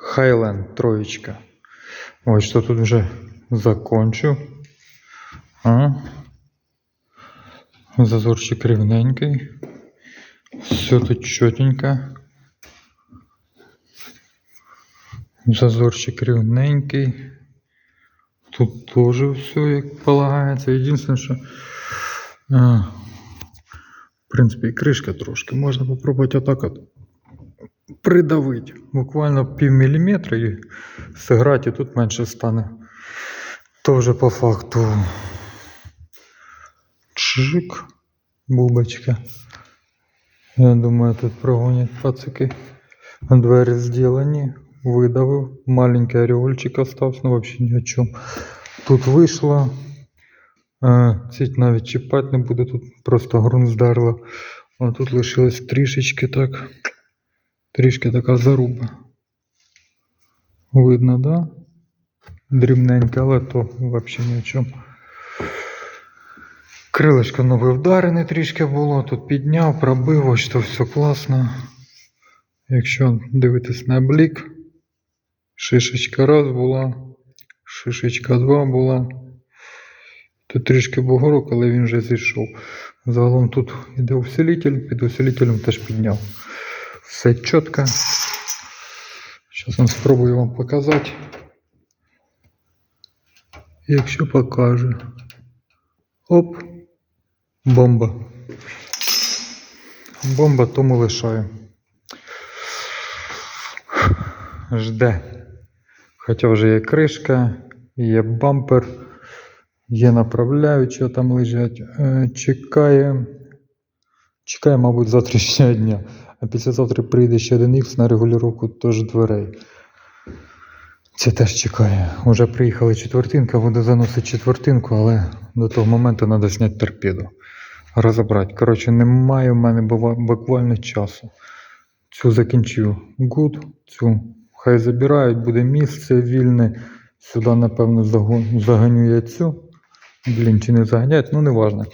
Хайленд троечка. Ось що тут вже закончу. А? Зазорчик рівненький. Все тут чотенько. Зазорчик рівненький. Тут теж все як полагається. Єдине, що. А, в принципі, і кришка трошки. Можна попробувати отак от придавити. Буквально пів міліметра і зіграти, і тут менше стане. То по факту. Чик. Бубочка. Я думаю, тут прогонять пацики. Двері зроблені. Видавив. Маленький ореольчик остався, ну взагалі ні о чому. Тут вийшло. Е, Цить навіть чіпати не буде, тут просто грунт здарило. А тут лишилось трішечки так. Трішки така заруба. Видно, да? Дрібненька, але то взагалі ні о чому. Крилечко нове вдарене трішки було, тут підняв, пробив, ось то все класно. Якщо дивитись на блік, шишечка раз була, шишечка два була. Тут трішки бугорок, але він вже зійшов. Загалом тут іде усилитель, під усилителем теж підняв. Все чітко. Зараз спробую вам показати. Якщо покаже. Оп. Бомба. Бомба тому лишаю. Жде. Хоча вже є кришка, є бампер, є направляючі там лежать. Е, Чекає. Чекає, мабуть, завтрашнього дня. А післязавтра прийде ще один ікс на регулювання теж дверей. Це теж чекає. Уже приїхала четвертинка, буду заносити четвертинку, але до того моменту треба зняти торпеду. Розібрати. Коротше, немає в мене буквально часу. Цю закінчу good, цю хай забирають, буде місце вільне. Сюди, напевно, заганю я цю. Блін, чи не заганять, ну не важно.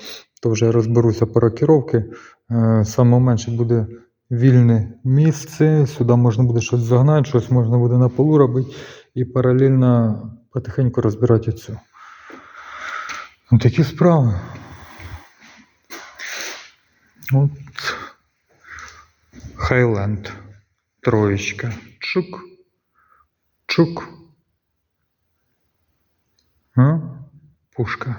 То вже розберуся по рокіровки. Е, Саме менше буде вільне місце. Сюди можна буде щось загнати, щось можна буде на полу робити і паралельно потихеньку розбирати цю. Такі справи. От. Хайленд. Троєчка. Чук. Чук. А? Пушка.